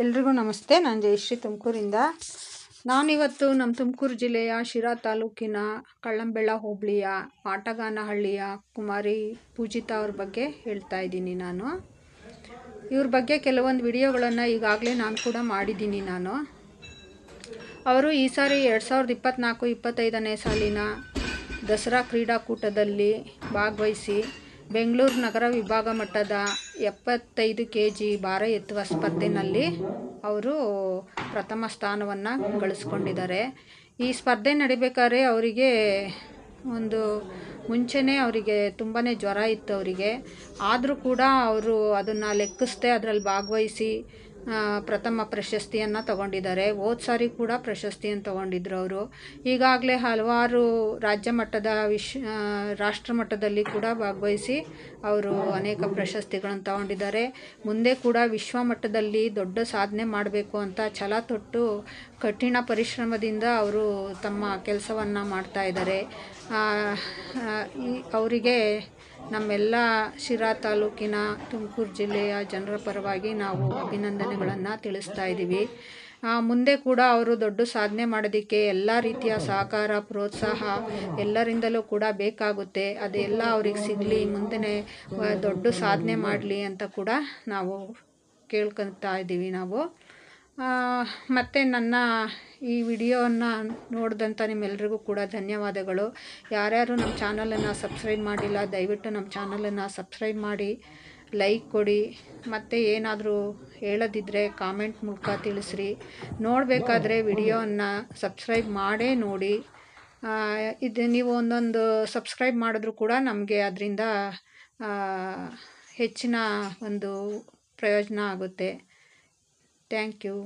ಎಲ್ರಿಗೂ ನಮಸ್ತೆ. ನಾನು ಜಯಶ್ರೀ ತುಮಕೂರಿಂದ. ನಾನಿವತ್ತು ನಮ್ಮ ತುಮಕೂರು ಜಿಲ್ಲೆಯ ಶಿರಾ ತಾಲೂಕಿನ ಕಳ್ಳಂಬೆಳ ಹೋಬಳಿಯ ಪಾಟಗಾನಹಳ್ಳಿಯ ಕುಮಾರಿ ಪೂಜಿತಾ ಅವ್ರ ಬಗ್ಗೆ ಹೇಳ್ತಾ ಇದ್ದೀನಿ ನಾನು. ಇವ್ರ ಬಗ್ಗೆ ಕೆಲವೊಂದು ವಿಡಿಯೋಗಳನ್ನು ಈಗಾಗಲೇ ನಾನು ಕೂಡ ಮಾಡಿದ್ದೀನಿ ನಾನು. ಅವರು ಈ ಸಾರಿ ಎರಡು ಸಾವಿರದ ಇಪ್ಪತ್ತ್ನಾಲ್ಕು ಇಪ್ಪತ್ತೈದನೇ ಸಾಲಿನ ದಸರಾ ಕ್ರೀಡಾಕೂಟದಲ್ಲಿ ಭಾಗವಹಿಸಿ ಬೆಂಗಳೂರು ನಗರ ವಿಭಾಗ ಮಟ್ಟದ ಎಪ್ಪತ್ತೈದು ಕೆ ಜಿ ಭಾರ ಎತ್ತುವ ಸ್ಪರ್ಧೆಯಲ್ಲಿ ಅವರು ಪ್ರಥಮ ಸ್ಥಾನವನ್ನು ಗಳಿಸ್ಕೊಂಡಿದ್ದಾರೆ. ಈ ಸ್ಪರ್ಧೆ ನಡಿಬೇಕಾದ್ರೆ ಅವರಿಗೆ ಒಂದು ಮುಂಚೆನೇ ಅವರಿಗೆ ತುಂಬಾ ಜ್ವರ ಇತ್ತು ಅವರಿಗೆ. ಆದರೂ ಕೂಡ ಅವರು ಅದನ್ನು ಲೆಕ್ಕಿಸ್ದೆ ಅದರಲ್ಲಿ ಭಾಗವಹಿಸಿ ಪ್ರಥಮ ಪ್ರಶಸ್ತಿಯನ್ನು ತಗೊಂಡಿದ್ದಾರೆ. ಹೋದ ಸಾರಿ ಕೂಡ ಪ್ರಶಸ್ತಿಯನ್ನು ತಗೊಂಡಿದ್ರು ಅವರು. ಈಗಾಗಲೇ ಹಲವಾರು ರಾಜ್ಯ ಮಟ್ಟದ ವಿಶ್ ರಾಷ್ಟ್ರ ಮಟ್ಟದಲ್ಲಿ ಕೂಡ ಭಾಗವಹಿಸಿ ಅವರು ಅನೇಕ ಪ್ರಶಸ್ತಿಗಳನ್ನು ತಗೊಂಡಿದ್ದಾರೆ. ಮುಂದೆ ಕೂಡ ವಿಶ್ವ ಮಟ್ಟದಲ್ಲಿ ದೊಡ್ಡ ಸಾಧನೆ ಮಾಡಬೇಕು ಅಂತ ಛಲ ತೊಟ್ಟು ಕಠಿಣ ಪರಿಶ್ರಮದಿಂದ ಅವರು ತಮ್ಮ ಕೆಲಸವನ್ನು ಮಾಡ್ತಾ ಇದ್ದಾರೆ. ಅವರಿಗೆ ನಮ್ಮೆಲ್ಲ ಶಿರಾ ತಾಲೂಕಿನ ತುಮಕೂರು ಜಿಲ್ಲೆಯ ಜನರ ಪರವಾಗಿ ನಾವು ಅಭಿನಂದನೆಗಳನ್ನು ತಿಳಿಸ್ತಾ ಇದ್ದೀವಿ ಮುಂದೆ ಕೂಡ ಅವರು ದೊಡ್ಡ ಸಾಧನೆ ಮಾಡೋದಕ್ಕೆ ಎಲ್ಲ ರೀತಿಯ ಸಹಕಾರ, ಪ್ರೋತ್ಸಾಹ ಎಲ್ಲರಿಂದಲೂ ಕೂಡ ಬೇಕಾಗುತ್ತೆ. ಅದೆಲ್ಲ ಅವ್ರಿಗೆ ಸಿಗಲಿ ಮುಂದೆ ದೊಡ್ಡ ಸಾಧನೆ ಮಾಡಲಿ ಅಂತ ಕೂಡ ನಾವು ಕೇಳ್ಕೊತಾ ಇದ್ದೀವಿ ನಾವು. ಮತ್ತು ನನ್ನ ಈ ವಿಡಿಯೋವನ್ನು ನೋಡಿದಂಥ ನಿಮ್ಮೆಲ್ರಿಗೂ ಕೂಡ ಧನ್ಯವಾದಗಳು. ಯಾರ್ಯಾರು ನಮ್ಮ ಚಾನಲನ್ನು ಸಬ್ಸ್ಕ್ರೈಬ್ ಮಾಡಿಲ್ಲ, ದಯವಿಟ್ಟು ನಮ್ಮ ಚಾನಲನ್ನು ಸಬ್ಸ್ಕ್ರೈಬ್ ಮಾಡಿ, ಲೈಕ್ ಕೊಡಿ. ಮತ್ತು ಏನಾದರೂ ಹೇಳೋದಿದ್ದರೆ ಕಾಮೆಂಟ್ ಮೂಲಕ ತಿಳಿಸ್ರಿ. ನೋಡಬೇಕಾದ್ರೆ ವಿಡಿಯೋವನ್ನು ಸಬ್ಸ್ಕ್ರೈಬ್ ಮಾಡೇ ನೋಡಿ. ಇದು ನೀವು ಒಂದೊಂದು ಸಬ್ಸ್ಕ್ರೈಬ್ ಮಾಡಿದ್ರೂ ಕೂಡ ನಮಗೆ ಅದರಿಂದ ಹೆಚ್ಚಿನ ಒಂದು ಪ್ರಯೋಜನ ಆಗುತ್ತೆ. Thank you.